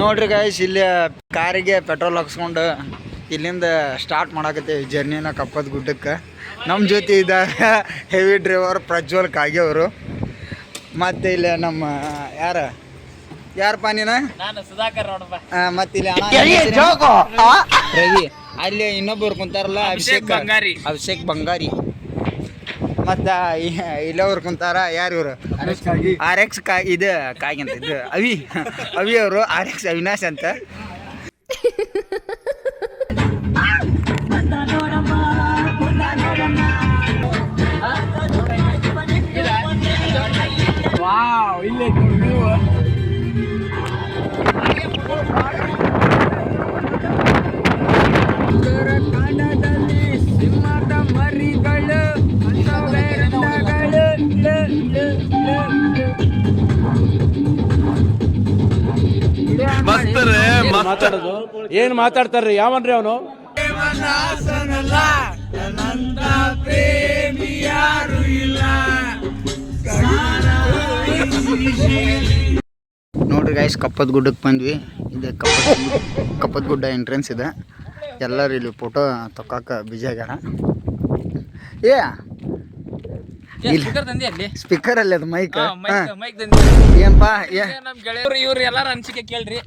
ನೋಡ್ರಿ ಗಾಯ್ಸ್ ಇಲ್ಲಿ ಕಾರಿಗೆ ಪೆಟ್ರೋಲ್ ಹಾಕ್ಸ್ಕೊಂಡು ಇಲ್ಲಿಂದ ಸ್ಟಾರ್ಟ್ ಮಾಡಾಕತ್ತೀವಿ ಜರ್ನಿನ ಕಪ್ಪದ ಗುಡ್ಡಕ್ಕೆ. ನಮ್ಮ ಜೊತೆ ಇದ್ದಾಗ ಹೆವಿ ಡ್ರೈವರ್ ಪ್ರಜ್ವಲ್ ಕಾಗೆವರು ಮತ್ತೆ ಇಲ್ಲಿ ನಮ್ಮ ಯಾರ? ಯಾರಪ್ಪ ನೀನು? ನಾನು ಸುಧಾಕರ್ ನೋಡಪ್ಪ. ಮತ್ತೆ ಇಲ್ಲಿ ರವಿ ಅಲ್ಲಿ ಇನ್ನೊಬ್ಬರು ಕುಂತಾರಲ್ಲ ಅಭಿಷೇಕ್ ಅಭಿಷೇಕ್. ಬಂಗಾರಿ. ಅಭಿಷೇಕ್ ಬಂಗಾರಿ. ಮತ್ತು ಇಲ್ಲವ್ರು ಕುಂತಾರ ಯಾರು ಇವರು? ಆರ್ ಎಕ್ಸ್ ಕಾ ಇದು ಕಾಗಿಂತ ಇದು ಅವಿ. ಅವಿ ಅವರು ಆರ್ ಎಕ್ಸ್ ಅವಿನಾಶ್ ಅಂತ. ವಾವ್ ಇಲ್ಲೇ ಏನ್ ಮಾತಾಡ್ತಾರ್ರಿ? ಯಾವನ್ರಿ ಅವನು? ನೋಡ್ರಿ ಗಾಯ್ಸ್ ಕಪ್ಪದ ಗುಡ್ಡಕ್ಕೆ ಬಂದ್ವಿ. ಇದೆ ಕಪ್ಪದ ಕಪ್ಪದ ಗುಡ್ಡ ಎಂಟ್ರೆನ್ಸ್ ಇದೆ. ಎಲ್ಲರೂ ಇಲ್ಲಿ ಫೋಟೋ ತಕ್ಕ ಬಿಜಿ ಆಗ್ಯಾರ. ಏ ಸ್ಪೀಕರ್ ಅಲ್ಲಿ? ಅದು ಮೈಕ್ ಮೈಕ್ ಮೈಕ್ ತಂದಿ ಏನಪ್ಪ ಇವ್ರು ಎಲ್ಲಾರ ಅನ್ಸಿಕೆ ಕೇಳ್ರಿ.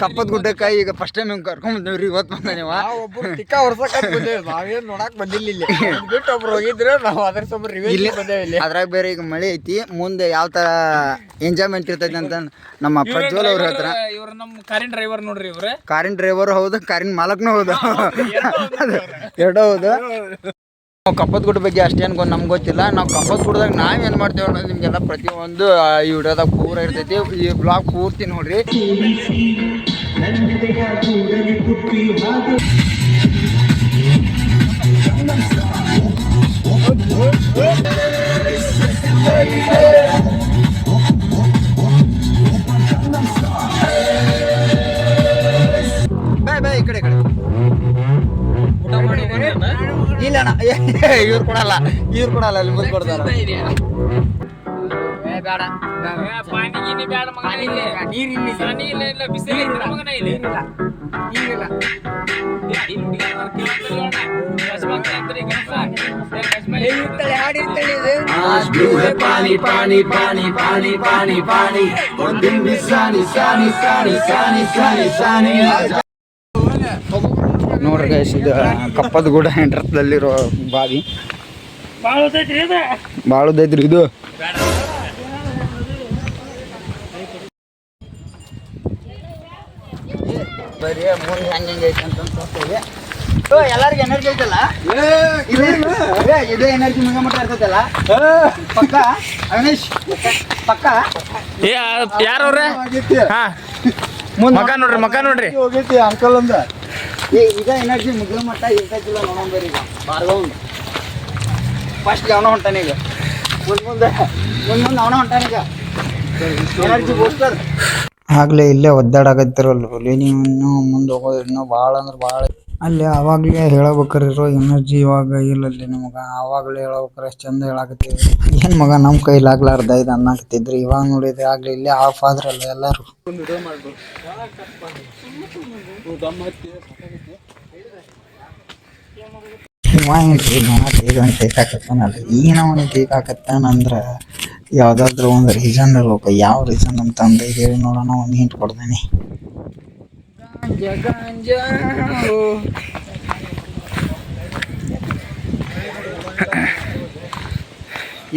ಕಪ್ಪದ ಗುಡ್ಡಕ್ಕ ಈಗ ಫಸ್ಟ್ ಟೈಮ್ ಕರ್ಕೊಂಡ್ ಬಂದೇವ್ರಿ ಇವತ್ತು ಬಂದ ನೀವು. ಒಬ್ರು ಟಿಕ್ಕ ಹೊಡ್ಸಕ್ ಬಂದೇವಿ ನಾವೇನು ನೋಡಕ್ ಬಂದಿಲ್ಲ ಇಲ್ಲಿ. ಬಿಟ್ಟು ಒಬ್ರು ಹೋಗಿದ್ರೆ ನಾವು ಅದ್ರ ಸ್ವಲ್ಪ ಇಲ್ಲಿ ಬಂದೇವಿ ಇಲ್ಲಿ. ಅದ್ರಾಗ ಬೇರೆ ಈಗ ಮಳೆ ಐತಿ ಮುಂದೆ ಯಾವ ತರ ಎಂಜಾಯ್ಮೆಂಟ್ ಇರ್ತೈತಿ ಅಂತ ನಮ್ಮ ಪ್ರಜ್ವಲ್ ಅವ್ರ ಹತ್ರ. ಇವ್ರು ನಮ್ಮ ಕಾರಿನ ಡ್ರೈವರ್ ನೋಡ್ರಿ ಇವ್ರೆ? ಕಾರಿನ ಡ್ರೈವರ್ ಹೌದು ಕಾರಿನ ಮಾಲಕ್ನು ಹೌದು. ಎರಡೂ ಹೌದು. ನಾವು ಕಪ್ಪದ ಬಗ್ಗೆ ಅಷ್ಟೇನು ನಮ್ಗೆ ಗೊತ್ತಿಲ್ಲ. ನಾವು ಕಪ್ಪದ ಗುಡ್ಡದಾಗ ನಾವೇನು ಮಾಡ್ತೇವೆ ಅನ್ನೋದು ನಿಮಗೆಲ್ಲ ಪ್ರತಿಯೊಂದು ಈ ವಿಡಿಯೋದಾಗ ಪೂರ ಇರ್ತೈತಿ. ಈ ಬ್ಲಾಗ್ ಪೂರ್ತಿ ನೋಡ್ರಿ. ಇಲ್ಲ ಅಣ್ಣ ಇವ್ರು ಕೊಡಲ್ಲ. ಇವ್ರು ಕೊಡಲ್ಲ ಅಲ್ಲಿ ಮುಂದೆ ಕೊಡ್ತಾರ. ಬೇಡ. ಪಾನಿ ಪಾನಿ ಪಾನಿ ಪಾನಿ ಪಾನಿ ಪಾನಿ ಒಂದಿಂಬಿ ಸಾನಿ ಸಾನಿ ಸಾನಿ ಸಾನಿ ಸಾನಿ ಸಾನಿ. ಗೈಸ್ ಇದು ಕಪ್ಪದ ಗುಡ ಎಂಟ್ರಸ್ದಲ್ಲಿರೋ ಬಾವಿ. ಭಾಳ ಉದೈತ್ರಿ ಇದು ಬಾಳುದೈತ್ರಿ ಇದು. ಬರೀ ಮುಂದೆ ಹೆಂಗೆ ಹೆಂಗೆ ಐತೆ ಅಂತ ಓ ಎಲ್ಲರಿಗೂ ಎನರ್ಜಿ ಐತಲ್ಲ? ಇದು ಎನರ್ಜಿ ಮುಗ ಮಟ್ಟ ಇರ್ತೈತಲ್ಲ? ಪಕ್ಕ? ಅವಿನೇಶ್ ಪಕ್ಕ? ಏ ಯಾರವ್ರೆ? ಹಾ. ಮುಂದೆ ಮಕ ನೋಡ್ರಿ ಮಕ ನೋಡ್ರಿ. ಹೋಗೈತಿ ಅಂಕಲ್ ಅಂದ. ಏ ಈಗ ಎನರ್ಜಿ ಮುಗಿದ ಮಟ್ಟ ಇರ್ತೈತಿಲ್ಲ ನೋಡೋಂಬರಿ ಈಗ. ಬಾರ್ಗೌಂಡ್ ಫಸ್ಟ್ ಅವನ ಹೊಂಟಾನ ಈಗ. ಮುಂದೆ ಮುಂದೆ ಮುಂದೆ ಮುಂದೆ ಅವನ ಹೊಂಟಾನ ಈಗ. ಎನರ್ಜಿ ಬೂಸ್ಟರ್ ಆಗ್ಲೇ ಇಲ್ಲೇ ಒದ್ದಾಡಕತ್ತಿರಲ್ಲ ಇನ್ನೂ ಮುಂದೆ ಹೋಗೋದು ಇನ್ನೂ ಭಾಳ ಅಂದ್ರೆ ಭಾಳ ಅಲ್ಲಿ ಅವಾಗಲೇ ಹೇಳಬೇಕಾರಿರೋ ಎನರ್ಜಿ ಇವಾಗ ಇಲ್ಲಲ್ಲಿ ನಿಮಗೆ. ಆವಾಗಲೇ ಹೇಳ್ಬೇಕಾರೆ ಅಷ್ಟು ಚಂದ ಹೇಳಕತ್ತೀವಿ ಏನು ಮಗ ನಮ್ಮ ಕೈಲಾಗ್ಲಾರ್ದ ಇದು ಅನ್ನಕತ್ತಿದ್ರಿ ಇವಾಗ ನೋಡಿದ್ರೆ ಆಗ್ಲೇ ಇಲ್ಲೇ ಆಫ್ ಆದ್ರಲ್ಲ ಎಲ್ಲರೂ. ಇವ ಒಂದು ನಾ ಬೇಗ ಟೇಕಾಕತ್ತಾನಲ್ಲ ಈಗ ಅವನಿಗೆ ಟೇಕಾಕತ್ತಾನಂದ್ರ ಯಾವ್ದಾದ್ರು ಒಂದು ರೀಸನ್ ಇರ್ಬೇಕು. ಯಾವ ರೀಸನ್ ಅಂತಂದು ಹೇಳಿ ನೋಡೋಣ ಒಂದು ಹಿಂಟ್ ಕೊಡ್ತೇನೆ.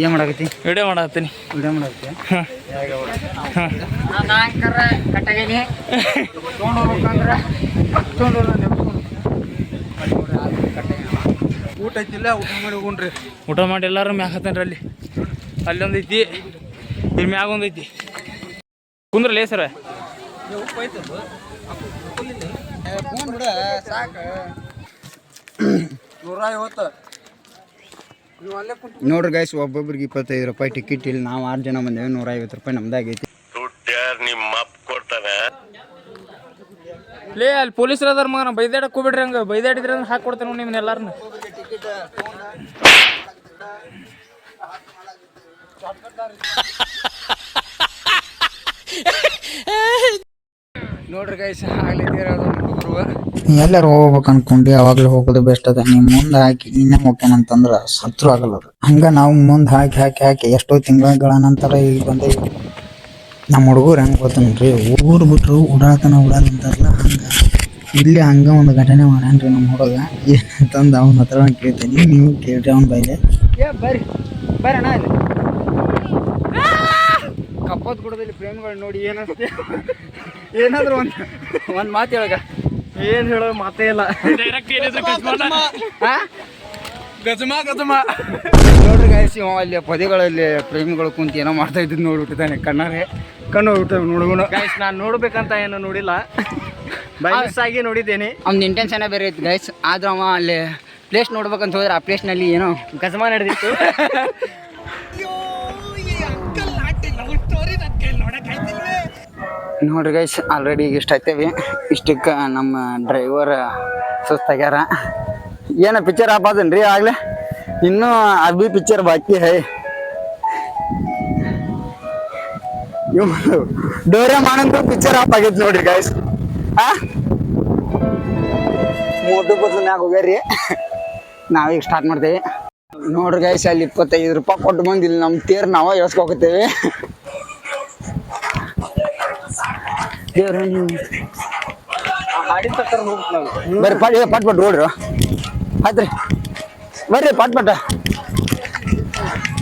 ಏನ್ ಮಾಡಕತ್ತಿ? Video ಮಾಡತ್ತೀನಿ video ಮಾಡಕತ್ತಿ? ಊಟ ಐತಿಲ್ಲ ಊಟ ಮಾಡಿ ಹೋಗ್ರಿ ಊಟ ಮಾಡಿ ಎಲ್ಲಾರು ಮ್ಯಾಗ ಹತ್ತನ್ರಿ ಅಲ್ಲಿ. ಅಲ್ಲೊಂದು ಐತಿ ಇಲ್ಲಿ ಮ್ಯಾಗ ಒಂದೈತಿ. ಐತಿ ಕುಂದ್ರಲ್ಲ ಸರ ಫೋನ್ ಬಿಡ ಸಾಕು ನೂರ ಐವತ್ತು ನೋಡ್ರಿ ಗೈಸ್ ಒಬ್ಬೊಬ್ರಿಗೆ ಇಪ್ಪತ್ತೈದು ರೂಪಾಯಿ ಟಿಕೆಟ್ ಇಲ್ಲಿ ನಾವು ಆರು ಜನ ಬಂದೇವೆ ನೂರ ಐವತ್ತು ರೂಪಾಯಿ ನಮ್ದಾಗೈತಿ ಲೇ ಅಲ್ಲಿ ಪೊಲೀಸರು ಅದಾರ ಮಗನ ಬೈದಾಡಕ್ ಹೋಗ್ಬಿಡ್ರಿ ಹಂಗ. ಬೈದಾಡಿದ್ರೆ ಹಾಕೊಡ್ತೇನೆ ಹಾಕಿ ಕೊಡ್ತೇನೆ ನೋಡಿ ನಿಮ್ಮನ್ನ ಎಲ್ಲಾರನ್ನ ಎಲ್ಲರೂ ಹೋಗ್ಬೇಕು ಅನ್ಕೊಂಡು ಯಾವಾಗ್ಲೂ ಹೋಗೋದು ಬೆಸ್ಟ್ ಅದ. ನೀವು ಮುಂದೆ ಹಾಕಿ ಇನ್ನ ಹೋಗ್ತೇನಂತಂದ್ರ ಸತ್ರು ಆಗಲ್ಲ ಹಂಗ ನಾವು ಮುಂದೆ ಹಾಕಿ ಹಾಕಿ ಹಾಕಿ ಎಷ್ಟೋ ತಿಂಗಳ ನಂತರ ಈಗ ಬಂದ ನಮ್ಮ ಹುಡುಗರು ಹೆಂಗ್ ಗೊತ್ತನ್ರಿ? ಊರ್ ಬಿಟ್ರು ಉಡಾತನ ಅಂತಾರಲ್ಲ, ಹಂಗ ಇಲ್ಲಿ ಹಂಗ ಒಂದು ಘಟನೆ ಮಾಡ್ಯಾನ್ರಿ ನಮ್ಮ ಹುಡುಗ. ಏನಂತಂದು ಅವನ ಹತ್ರ ಕೇಳ್ತೀನಿ. ನೀವು ಕೇಳ್ರಿ ಅವನ ಬೈಲೆ. ಏ ಬರ್ರಿ. ಅಣ್ಣ ಇಲ್ಲಿ. ಕಪ್ಪತ್ ಗುಡದಲ್ಲಿ ಪ್ರೇಮಿಗಳು ನೋಡಿ ಏನಂತ ಏನಾದ್ರು ಒಂದು ಒಂದು ಮಾತು ಹೇಳಗ ಏನು ಹೇಳೋ ಮಾತೇ ಇಲ್ಲ. ಡೈರೆಕ್ಟ್ ಗಜಮಾ. ಗಜಮ ಗಜಮ. ನೋಡ್ರಿ ಗಾಯಸ್ ಅಲ್ಲಿ ಪದಿಗಳಲ್ಲಿ ಪ್ರೇಮಿಗಳು ಕುಂತ ಏನೋ ಮಾಡ್ತಾ ಇದ್ದು ನೋಡ್ಬಿಟ್ಟಿದ್ದಾನೆ ಕಣ್ಣಾರೆ. ಕಣ್ಣು ಹೋಗ್ಬಿಟ್ಟು ನೋಡುಗುಣ. ಗೈಸ್ ನಾನು ನೋಡ್ಬೇಕಂತ ಏನೋ ನೋಡಿಲ್ಲ. ಬೈ ಮಿಸ್ ಆಗಿ ನೋಡಿದ್ದೇನೆ. ಅವ್ನ ಇಂಟೆನ್ಷನ್ ಬೇರೆ ಇತ್ತು ಗೈಸ್ ಆದ್ರೂ ಅವ ಅಲ್ಲಿ ಪ್ಲೇಸ್ ನೋಡ್ಬೇಕಂತ ಹೋದ್ರೆ ಆ ಪ್ಲೇಸ್ನಲ್ಲಿ ಏನೋ ಗಜಮ ನಡೆದಿತ್ತು. ನೋಡ್ರಿ ಗೈಸ್ ಆಲ್ರೆಡಿ ಈಗ ಇಷ್ಟ ಆಯ್ತೇವಿ. ಇಷ್ಟಕ್ಕೆ ನಮ್ಮ ಡ್ರೈವರ್ ಸುಸ್ತಾಗ್ಯಾರ. ಏನ ಪಿಕ್ಚರ್ ಆಪ್ ರೀ ಆಗ್ಲೇ? ಇನ್ನೂ ಅಭಿ ಪಿಕ್ಚರ್ ಬಾಕಿ ಹೈ. ಡೋರೆ ಮಾಡಂತ ಪಿಕ್ಚರ್ ಆಪ್ ಆಗೈತೆ ನೋಡ್ರಿ ಗೈಸ್ ಮೋಟು ಬದಲು ಮ್ಯಾಗ ಹೋಗ್ಯಾರಿ ನಾವೀಗ ಸ್ಟಾರ್ಟ್ ಮಾಡ್ತೇವೆ. ನೋಡ್ರಿ ಗೈಸ್ ಅಲ್ಲಿ ಇಪ್ಪತ್ತೈದು ರೂಪಾಯಿ ಕೊಟ್ಟು ಬಂದು ಇಲ್ಲಿ ನಮ್ಮ ತೇರ್ ನಾವ ಎಳ್ಸ್ಕೊಕತ್ತೇವೆ ದೇವ್ರ ಬರ್ರಿ ಪಟ್ ಪಟ್ ಆಯ್ತು ರೋಡ್ರು. ಆಯ್ತ್ರಿ. ಬರ್ರಿ ಪಟ್ ಪಟ.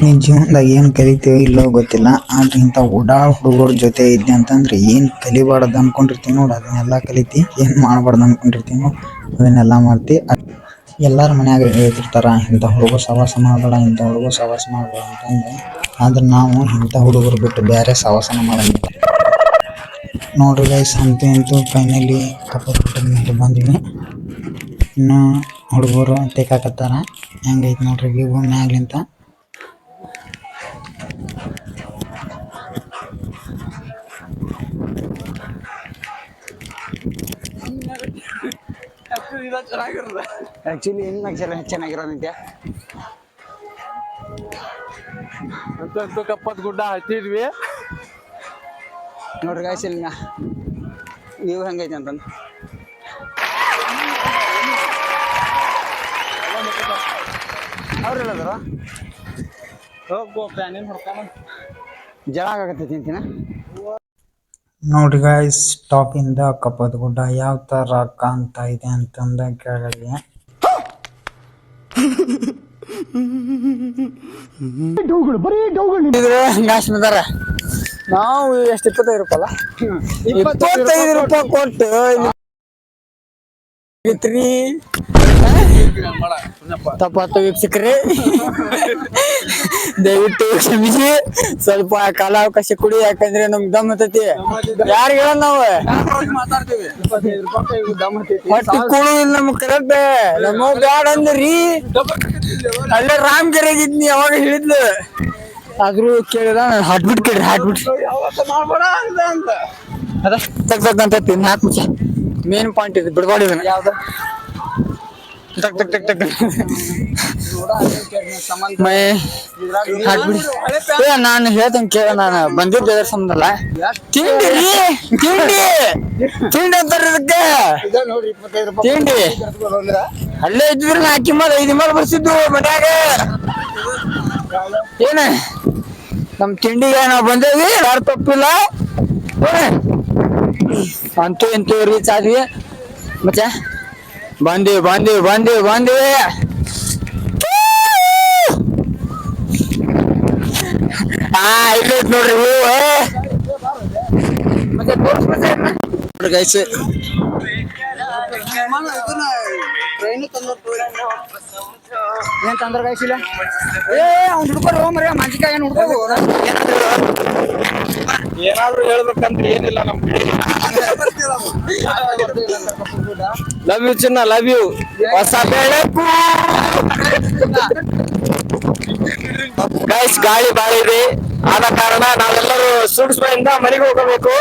ನೀನ್ ಜೀವನದಾಗ ಏನು ಕಲಿತೀವಿ ಇಲ್ಲೋ ಗೊತ್ತಿಲ್ಲ, ಆದ್ರೆ ಇಂಥ ಓಡಾಡ್ ಹುಡುಗರ ಜೊತೆ ಇದ್ದೆ ಅಂತಂದ್ರೆ ಏನು ಕಲಿಬಾರ್ದು ಅನ್ಕೊಂಡಿರ್ತೀವಿ ನೋಡಿ, ಅದನ್ನೆಲ್ಲ ಕಲಿತಿ, ಏನು ಮಾಡಬಾರ್ದು ಅನ್ಕೊಂಡಿರ್ತೀವಿ ನೋಡು, ಅದನ್ನೆಲ್ಲ ಮಾಡ್ತಿ. ಎಲ್ಲರ ಮನ್ಯಾಗ ಹೇಳ್ತಿರ್ತಾರ, ಇಂಥ ಹುಡುಗರು ಸವಾಸ ಮಾಡಬೇಡ, ಇಂಥ ಹುಡುಗರು ಸವಾಸ ಮಾಡಬೇಡ ಅಂತಂದು ಆದ್ರೆ ನಾವು ಇಂಥ ಹುಡುಗರು ಬಿಟ್ಟು ಬೇರೆ ಸವಾಸನ ಮಾಡಂಗಿಲ್ಲ. ನೋಡ್ರಿ ಗೈಸ್ ಅಂತೂ ಫೈನಲಿ ಕಪ್ಪು ಮೇಲೆ ಬಂದ್ವಿ. ಇನ್ನು ಹುಡುಗರು ತೆಕಾಕತ್ತಾರ ಹೆಂಗೈತೆ ನೋಡ್ರಿ ವ್ಯೂ ಮ್ಯಾಗ್ಲಿಂತ. ಆಕ್ಚುಲಿ ಇನ್ನು ಚೆನ್ನಾಗಿ ಚೆನ್ನಾಗಿರೋದಂತೆ ಅಂತೂ ಕಪ್ಪತ್ ಗುಡ್ಡ ಹತ್ತಿದ್ವಿ ನೋಡ್ರಿ ಗಾಯ್ಸ್ ಇಲ್ಲಿ ನೀವು ಹೆಂಗೈತೆ ಅಂತಂದು. ಅದಾರ ಜಳ ಆಗತ್ತೆ ತಿಂತೀನ ನೋಡ್ರಿ ಗಾಯ್ಸ್ ಟಾಪ್ ಇಂದ ಕಪ್ಪದ ಗುಡ್ಡ ಯಾವ ತರ ಕಾಣ್ತಾ ಇದೆ ಅಂತಂದ ಕೆಳಗಡೆ ಇದ್ರೆ ಗಾಸ್ ಬಂದಾರ. ನಾವು ಎಷ್ಟು ಇಪ್ಪತ್ತೈದು ರೂಪಾಯಲ್ಲ ಇಪ್ಪತ್ತೈದು ರೂಪಾಯಿ ಕೊಟ್ಟು ಇತ್ರಿ ತಪ್ಪಾತು ವೀಕ್ಷಕರೇ ದಯವಿಟ್ಟು ಕ್ಷಮಿಸಿ. ಸ್ವಲ್ಪ ಕಾಲಾವಕಾಶ ಕೊಡಿ, ಯಾಕಂದ್ರೆ ನಮ್ಗೆ ದಮ್ ಹತ್ತೈತಿ. ಯಾರು ಹೇಳ ನಾವು? ಮತ್ತೆ ಕೂಡುದಿಲ್ಲ ನಮ್ಗೆ ಕರೆಕ್ಟ್ ನಮ್ಮ ಬ್ಯಾಡ ಅಂದ್ರಿ. ಅಲ್ಲೇ ರಾಮಗೆರೆಗಿದ್ನಿ ಅವಾಗ ಹೇಳಿದ್ಲು? ಆದ್ರೂ ಕೇಳಿದ ಹಾಟ್ಬಿಟ್ ಕೇಳಿ ಹಾಟ್ಬಿಟ್. ಅದ ತಗ್ ತಗ್ ಅಂತ ತಿನ್ ಹಾಕ್ ಮುಚ್ಚ ಮೇನ್ ಪಾಯಿಂಟ್ ಇದು, ಬಿಡ್ಬಾಡಿ ಇದನ್ನ. ಯಾವ್ದು ಟಕ್ ಟಕ್ ಟಕ್ ಟಕ್ ಮೈ ಹಾಕ್ಬಿಡಿ. ನಾನು ಹೇಳ್ತೇನೆ ಕೇಳ, ನಾನು ಬಂದಿದ್ದೆ ಎದ್ರ ಸಂಬಂಧಲ್ಲ. ತಿಂಡಿ ರೀ, ತಿಂಡಿ. ತಿಂಡಿ ಅಂತಾರೆ ಇದಕ್ಕೆ. ತಿಂಡಿ. ಅಲ್ಲೇ ಇದ್ದಿದ್ರೆ ನಾ ಅಕ್ಕಿ ಮೇಲೆ, ಐದು ಮೇಲೆ ಬರ್ಸಿದ್ದು ಮನ್ಯಾಗ. ಏನ? ನಮ್ ತಿಂಡಿಗೆ ನಾವು ಬಂದೇವಿ, ಯಾರು ತಪ್ಪಿಲ್ಲ. ಅಂತೂ, ಇಂತೂ ರೀಚ್ ಆದ್ವಿ ಮತ್ತೆ? ಬಂದಿವಿ ಬಂದಿವಿ ಬಂದಿವಿ ಬಂದಿವಿ ಹಾ ಇಲ್ಲೈತ್ ನೋಡ್ರಿ ಹೂವು ಮತ್ತೆ ನೋಡ್ರಿ ಗೈಸ್ ಏನ್ ತಂದ್ರ ಗೈಸ್ ಇಲ್ಲ ಏ ಅವ್ನು ಹುಡ್ಕೊಂಡು ಹೋಗ್ಮರ ಮಂಚಿಕಾಯಿ ಏನು ಹುಡ್ಕೋದು ಏನಾದ್ರು ಹೇಳ್ಬೇಕಂದ್ರೆ ಏನಿಲ್ಲ ನಮ್ ಲವ್ ಯು ಚಿನ್ನ ಲವ್ ಯು ಹೊಸ ಬೆಳಕು. ಗೈಸ್ ಗಾಳಿ ಬಾಳ ಇದೆ. ಆದ ಕಾರಣ ನಾವೆಲ್ಲರೂ ಸೂಕ್ಷ್ಮದಿಂದ ಮನೆಗೆ ಹೋಗಬೇಕು.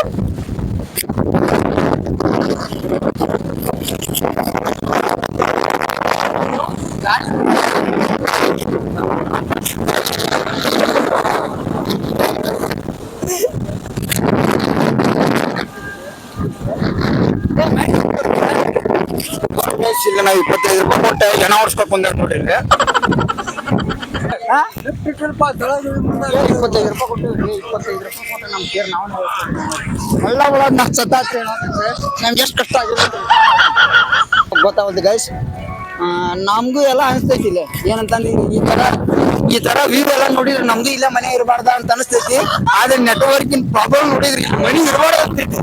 ಇಲ್ಲಿ, ನಾವು ಇಪ್ಪತ್ತೈದು ರೂಪಾಯಿ ಕೊಟ್ಟು, ಜನ ಓಡಿಸ್ಬೇಕು ನೋಡ್ರಿ ಇಲ್ಲಿ. ಇಪ್ಪತ್ತೈದು ರೂಪಾಯಿ ಕೊಟ್ಟಿವಿ ಇಪ್ಪತ್ತೈದು ರೂಪಾಯಿ ಕೊಟ್ಟು ನಮ್ಮ ಕೇರ್ ನಾವು ಎಲ್ಲ ಒಳಗೆ ನಾ ಸತ್ತಾತ್ರಿ ನಮ್ಗೆ ಎಷ್ಟು ಕಷ್ಟ ಆಗಿದೆ ಗೊತ್ತಾಗುತ್ತೆ ಗೈಸ್ ನಮಗೂ ಎಲ್ಲ ಅನಿಸ್ತೈತಿ ಇಲ್ಲಿ. ಏನಂತಂದ್ರೆ ಈ ತರ ಈ ತರ ವ್ಯೂ ಎಲ್ಲ ನೋಡಿದ್ರೆ ನಮ್ದು ಇಲ್ಲ ಮನೆ ಇರಬಾರ್ದ ಅಂತ ಅನಿಸ್ತೈತಿ. ಆದ್ರೆ ನೆಟ್ವರ್ಕಿನ ಪ್ರಾಬ್ಲಮ್ ನೋಡಿದ್ರಿ ಮನೆ ಇರಬಾರ್ದು ಅಂತೈತಿ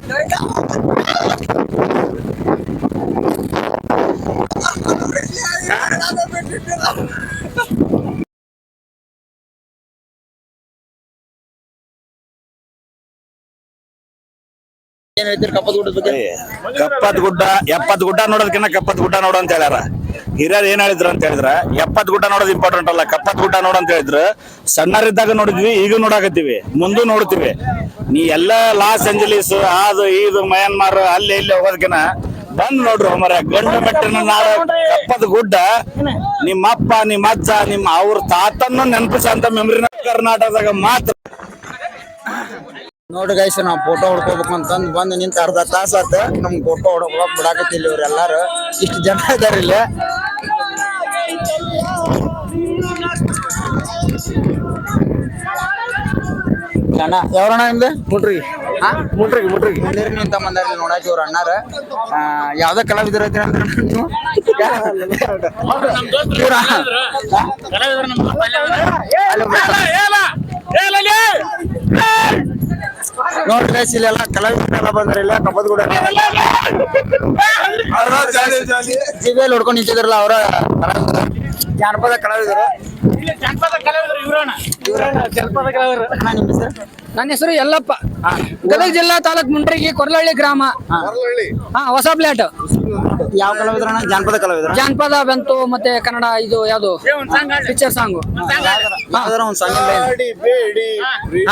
ಏನ್ ಹೇಳ್ತೀರಿ ಕಪ್ಪದ ಗುಡ್ಡದ ಬಗ್ಗೆ ಕಪ್ಪತ್ ಗುಡ್ಡ ಎಪ್ಪತ್ ಗುಡ್ಡ ನೋಡೋದಕ್ಕಿಂತ ಕಪ್ಪತ್ ಗುಡ್ಡ ನೋಡು ಅಂತ ಹೇಳ್ಯಾರ. ಹಿರಿಯರ್ ಏನ್ ಹೇಳಿದ್ರು ಅಂತ ಹೇಳಿದ್ರ ಎಪ್ಪತ್ ಗುಡ್ಡ ನೋಡೋದು ಇಂಪಾರ್ಟೆಂಟ್ ಅಲ್ಲ ಕಪ್ಪತ್ ಗುಡ್ಡ ನೋಡು ಅಂತ ಹೇಳಿದ್ರು. ಸಣ್ಣರಿದ್ದಾಗ ನೋಡಿದ್ವಿ, ಈಗ ನೋಡಾಕತ್ತೀವಿ, ಮುಂದೂ ನೋಡ್ತೀವಿ. ನೀ ಎಲ್ಲ ಲಾಸ್ ಏಂಜಲೀಸ್ ಅದು, ಇದು ಮಯನ್ಮಾರ್ ಅಲ್ಲಿ, ಇಲ್ಲಿ ಹೋಗೋದಕ್ಕಿಂತ ಬಂದ್ ನೋಡ್ರಿ ಮರ ಗಂಡು ಮೆಟ್ಟಿನ ನಾಳೆ ಕಪ್ಪದ ಗುಡ್ಡ. ನಿಮ್ಮ ಅಪ್ಪ ನಿಮ್ಮ ಅಜ್ಜ ನಿಮ್ಮ ಅವ್ರ ತಾತನ್ನು ನೆನಪಿಸಂತ ಮೆಮ್ರಿನ ಕರ್ನಾಟಕದಾಗ ಮಾತ್ರ. ನೋಡಿ ಗೈಸ್ ನಾವು ಫೋಟೋ ಹೊಡ್ಕೋಬೇಕು ಅಂತಂದ್ ಬಂದು ನಿಂತ ಅರ್ಧ ತಾಸ ಆತ ನಮ್ಗೆ ಫೋಟೋ ಹೊಡ್ಕೊಳಕ್ ಬಿಡಾಕತ್ತಿಲ್ಲ ಇವ್ರೆಲ್ಲಾರು. ಇಷ್ಟು ಜನ ಇದಾರೆ ಅಣ್ಣ ಯಾವ್ರಣ್ಣ ನಿಮ್ದು ಮುಟ್ರಿಗೆ ಹಾ ಮುಟ್ರಿಗೆ ಮುಟ್ರಿಗೆ ಮುಂದಿರಿ ನಿಂತ ಬಂದಾರ ನೋಡಾಕ ಇವ್ರ ಅಣ್ಣಾರ ಆ, ಯಾವ್ದೋ ಕಲಾವಿದ್ರ ಐತಿ ಅಂದ್ರೆ ನೀವು ಇವ್ರ ನೋಡ್ರಿ ಗೈಸ್ ಇಲ್ಲೆಲ್ಲ ಕಲಾವಿದರೆಲ್ಲ ಬಂದ್ರೆ ಇಲ್ಲ ಕಬ್ಬದ ಕೂಡ ಜಿಬಿಯಲ್ಲಿ ಹೊಡ್ಕೊಂಡು ನಿಂತಿದ್ರಲ್ಲ ಅವರ ಜಾನಪದ ಕಲಾವಿದರು ಅಣ್ಣ, ನಿಮ್ಮ ಹೆಸರು ನನ್ನ ಹೆಸರು ಯಲ್ಲಪ್ಪ. ಗದಗ ಜಿಲ್ಲಾ ತಾಲೂಕ್ ಮುಂಡ್ರಿಗಿ ಕೊರ್ಲಹಳ್ಳಿ ಗ್ರಾಮ. ಹಾ. ಹೊಸ ಪ್ಲೇಟ್ ಯಾವ ಕಲಾವಿದ್ರ ಜಾನಪದ ಕಲಾವಿದ್ರ ಜಾನಪದ ಬಂತು ಮತ್ತೆ ಕನ್ನಡ ಇದು ಯಾವ್ದು? Picture song. ಯಾವ್ದಾರ ಒಂದ್ ಸಾಂಗ್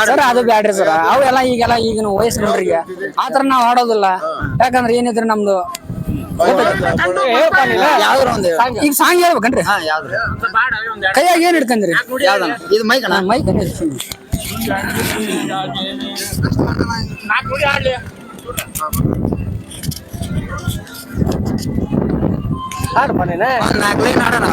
ಸರ್ ಅದು ಬ್ಯಾಡ್ರಿ ಸರ್. ಅವೆಲ್ಲ ಈಗೆಲ್ಲ ಈಗಿನ ವಯಸ್ಸು ನೋಡ್ರಿಗೆ ಆತರ ನಾವು ಆಡೋದಿಲ್ಲ ಯಾಕಂದ್ರೆ ಏನಿದ್ರೆ ನಮ್ದು ಈಗ ಸಾಂಗ್ ಹೇಳ್ಬೇಕನ್ರಿ ಹಾ ಯಾವ್ದು ಕೈಯಾಗ ಏನ್ ಹಿಡ್ಕಂದ್ರಿ? ಯಾವ್ದಣ್ಣ ಇದು. ಮೈಕ್ ಅಣ್ಣ. ಮೈಕ್ ಒಂದ್ ನಾಲ್ಕು ಲೈನ್ ಆಡೋಣ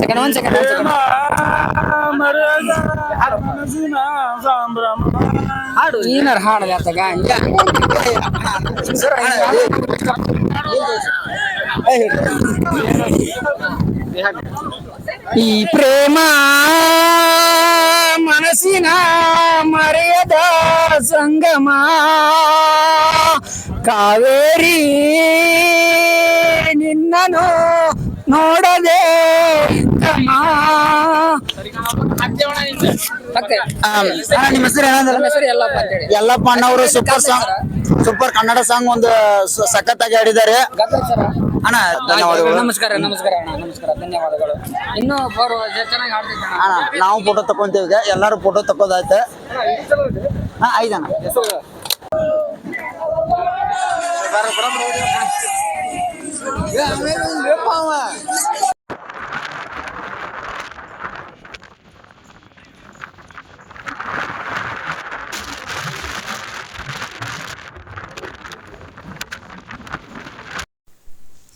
ಸೆಕೆಂಡ್ ಒಂದ್ ಸೆಕೆಂಡ್ ಹಾಡು ಏನಾರ ಹಾಡದ ಆತಾಗ ಈ ಪ್ರೇಮ ಮನಸ್ಸಿನ ಮರೆಯದ ಸಂಗಮ ಕಾವೇರಿ ನಿನ್ನನು ನೋಡದೆ ನಿಮ್ಮ ಹೆಸರು ಏನಂದ್ರೆ? ಯಲ್ಲಪ್ಪ ಅಣ್ಣವರು super song super Kannada song ಒಂದು ಸಖತ್ತಾಗಿ ಆಡಿದ್ದಾರೆ ಅಣ್ಣ ಧನ್ಯವಾದಗಳು. ನಮಸ್ಕಾರ ನಮಸ್ಕಾರ ಅಣ್ಣ ನಮಸ್ಕಾರ ಧನ್ಯವಾದಗಳು. ಇನ್ನೂ ಚೆನ್ನಾಗಿ ಆಡ್ತಿದ್ದೆ ಅಣ್ಣ. ನಾವು ಫೋಟೋ ತಕೊಂತೀವಿ ಎಲ್ಲರೂ ಫೋಟೋ ತಕೋದಾಯ್ತು ಹಾ ಐದಣ್ಣ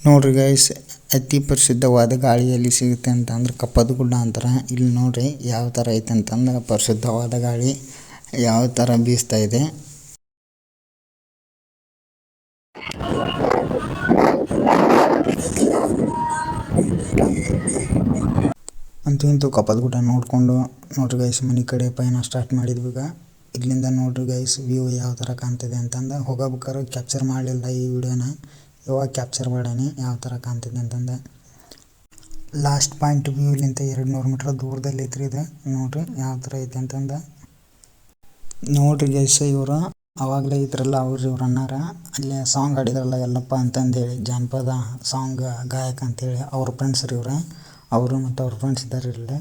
ನೋಡ್ರಿ ಗೈಸ್ ಅತಿ ಪ್ರಸಿದ್ಧವಾದ ಗಾಳಿ ಎಲ್ಲಿ ಸಿಗುತ್ತೆ ಅಂತ ಅಂದ್ರೆ ಕಪ್ಪದ ಗುಡ್ಡ ಅಂತಾರ. ಇಲ್ಲಿ ನೋಡ್ರಿ, ಯಾವ ತರ ಐತೆ ಅಂತಂದ್ರೆ ಪ್ರಸಿದ್ಧವಾದ ಗಾಳಿ, ಯಾವ ತರ ಬೀಸ್ತಾ ಇದೆ. ನಿಂತು ಕಪ್ಪದ ಗುಡ್ಡ ನೋಡಿಕೊಂಡು, ನೋಡ್ರಿ ಗೈಸ್ ಮನೆ ಕಡೆ ಪಯಣ ಸ್ಟಾರ್ಟ್ ಮಾಡಿದ್ವಿ ಈಗ. ಇಲ್ಲಿಂದ ನೋಡ್ರಿ ಗೈಸ್ ವ್ಯೂ ಯಾವ ಥರ ಕಾಣ್ತಿದೆ ಅಂತಂದು, ಹೋಗಬೇಕಾದ್ರೆ ಕ್ಯಾಪ್ಚರ್ ಮಾಡಲಿಲ್ಲ ಈ ವಿಡಿಯೋನ. ಇವಾಗ ಕ್ಯಾಪ್ಚರ್ ಮಾಡೇನಿ ಯಾವ ಥರ ಕಾಣ್ತಿದೆ ಅಂತಂದು. ಲಾಸ್ಟ್ ಪಾಯಿಂಟ್ ವ್ಯೂಲಿಂತ ಎರಡು ನೂರು ಮೀಟ್ರ್ ದೂರದಲ್ಲಿ ಐತ್ರಿ ಇದು. ನೋಡ್ರಿ ಯಾವ ಥರ ಐತೆ ಅಂತಂದು. ನೋಡ್ರಿ ಗೈಸ್ ಇವರು ಅವಾಗಲೇ ಇದ್ರಲ್ಲ, ಅವ್ರು ಇವ್ರು ಅನ್ನಾರ ಅಲ್ಲಿ ಸಾಂಗ್ ಹಾಡಿದ್ರಲ್ಲ ಎಲ್ಲಪ್ಪ ಅಂತಂದೇಳಿ, ಜಾನಪದ ಸಾಂಗ್ ಗಾಯಕ ಅಂತೇಳಿ, ಅವ್ರ ಫ್ರೆಂಡ್ಸ್ ರೀ ಇವ್ರು. ಅವರು ಮತ್ತು ಅವ್ರ ಫ್ರೆಂಡ್ಸ್ ಇದ್ದಾರೆ ಇಲ್ಲೇ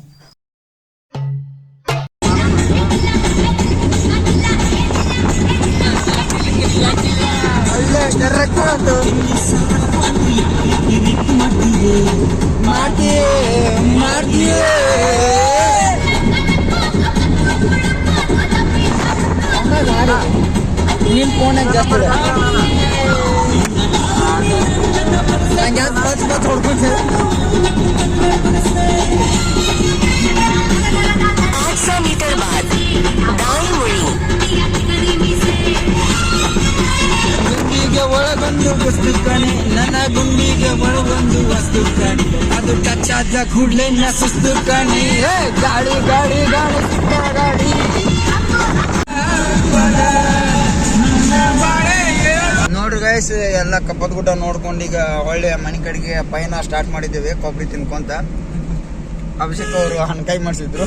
ನೀನು ಫೋನಾಗ ಜಾಸ್ತಿ ಇದೆ. ನಂಗೆ ಯಾಕೆ ಬಚ್ ಬಚ್ ಹೊಡ್ಕೊಂಡ್ ಗುಂಡಿಗೆ ಒಳಗೊಂದು ವಸ್ತು ಕಣೆ ನನ್ನ ಗುಂಡಿಗೆ ಒಳಗೊಂದು ವಸ್ತು ಕಣೆ ಅದು ಟಚ್ ಆದ ಕೂಡ್ಲೆ ನ ಸುಸ್ತು ಕಣೆ ಏ, ಗಾಡಿ ಗಾಡಿ ಗಾಡಿ ಸುತ್ತ ಗಾಡಿ ನೋಡ್ರಿ ಗೈಸ್ ಎಲ್ಲ ಕಪ್ಪದ ಗುಡ್ಡ ನೋಡ್ಕೊಂಡು ಈಗ ಒಳ್ಳೆ ಮನೆ ಕಡೆಗೆ ಪಯಣ ಸ್ಟಾರ್ಟ್ ಮಾಡಿದ್ದೇವೆ ಕೊಬ್ಬರಿ ತಿನ್ಕೊಂತ. ಅಭಿಷೇಕ್ ಅವರು ಹಣ್ಕಾಯಿ ಮಾಡಿಸಿದ್ರು.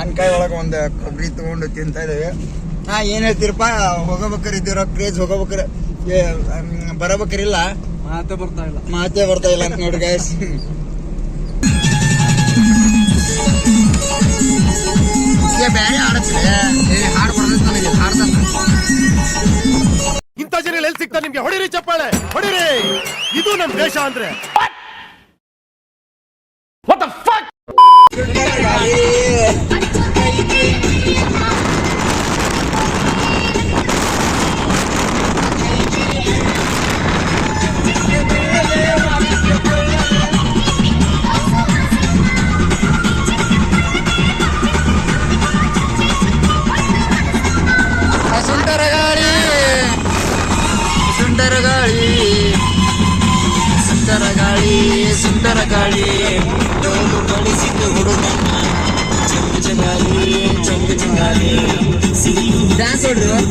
ಹಣ್ಕಾಯಿ ಒಳಗೆ ಒಂದು ಕೊಬ್ಬರಿ ತಗೊಂಡು ತಿಂತಾ ಇದ್ದೇವೆ. ಹಾ ಏನು ಹೇಳ್ತೀರಪ್ಪ? ಹೋಗಬೇಕಾರೆ ಇದ್ದೀರ? ಕ್ರೇಜ್ ಹೋಗಬೇಕಾರೆ. ಬರಬೇಕಾರಿಲ್ಲ ಮಾತೇ ಬರ್ತಾ ಇಲ್ಲ. ಮಾತೇ ಬರ್ತಾ ಇಲ್ಲ ಅಂತ ನೋಡಿ ಗೈಸ್ ಹೊಡಿರಿ ಚಪ್ಪಾಳೆ ಹೊಡಿರಿ. ಇದು ನಮ್ ದೇಶ ಅಂದ್ರೆ. ಸುಂದರ ಗಾಳಿ ಸುಂದರ ಗಾಳಿ. ಡೋಲು ಕಳಿಸಿದ್ದು ಹುಡುಗನ್ನ ಚಂಗು ಚಂಗಾಲಿ ಚಂಗು ಚಂಗಾಲಿ. ಡ್ಯಾನ್ಸ್ ಹೊಡೆದು.